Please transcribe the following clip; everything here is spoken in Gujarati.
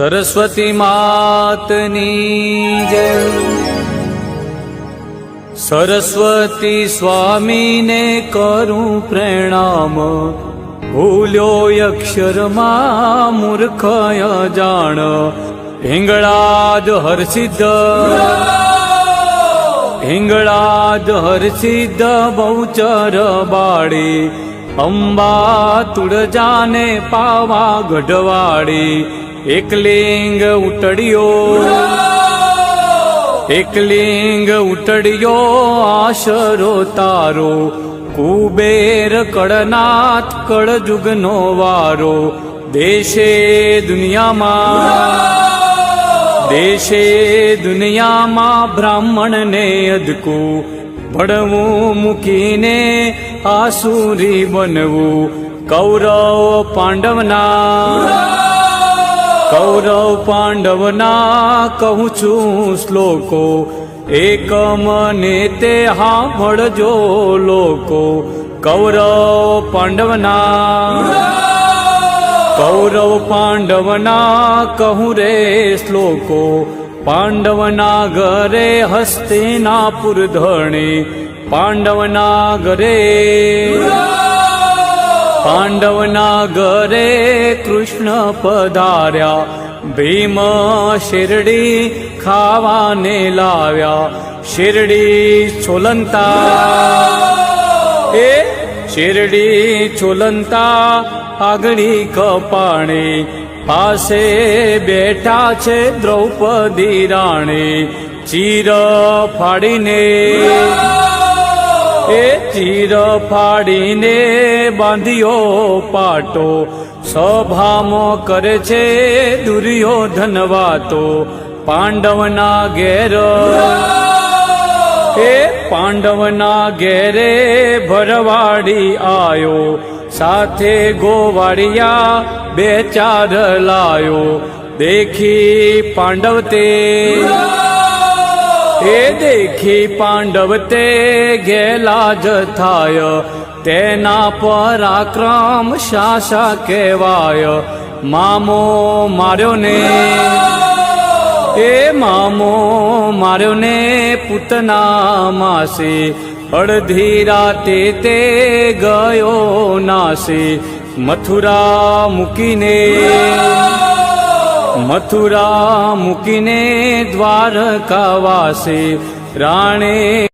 સરસ્વતી માતની જય. સરસ્વતી સ્વામીને કરું પ્રણામ. ભૂલ્યો અક્ષરમાં મૂર્ખય જાણ. હિંગળાદ હરસિદ્ધ. હિંગળાદ હરસિદ્ધ બહુચર બાળી. અંબા તુળજાને પાવા ગઢવાડી એકલિંગ ઉટડિયો એકલિંગ ઉટડિયો આશરો તારો. કુબેર કળનાથ કળજુગનો વારો. દેશે દુનિયામાં દેશે દુનિયામાં બ્રાહ્મણને અદકું. ભણવું મૂકીને આસુરી બનવું. કૌરવ પાંડવના કૌરવ પાંડવના કહું છું શ્લોકો. એક મને તે સાંભળજો લોકો. કૌરવ પાંડવના કૌરવ પાંડવના કહું રે શ્લોકો. પાંડવના ઘરે હસ્તિનાપુર ધણે પાંડવના ઘરે પાંડવના ઘરે કૃષ્ણ પધાર્યા ભીમ શિરડી ખાવાને લાવ્યા શિરડી છોલંતા એ શિરડી છોલંતા આગળી કપાણી પાસે બેઠા છે દ્રૌપદી રાણી ચીર ફાડીને એ ચીર ફાડીને બાંધ્યો પાટો. સભામાં કરે છે દુર્યોધન વાતો પાંડવના ઘેર એ પાંડવના ઘેરે ભરવાડી આયો. સાથે ગોવાળિયા બે ચાર લાયો. દેખી પાંડવ તે એ દેખી પાંડવ તે ગેલા જ થાય, તેના પરાક્રમ શાસા કહેવાય. મામો માર્યો ને, એ મામો માર્યો ને પૂતના માસી. અડધી રાતે તે ગયો નાસી, મથુરા મૂકીને મથુરા મૂકીને દ્વારકા વાસે રાણે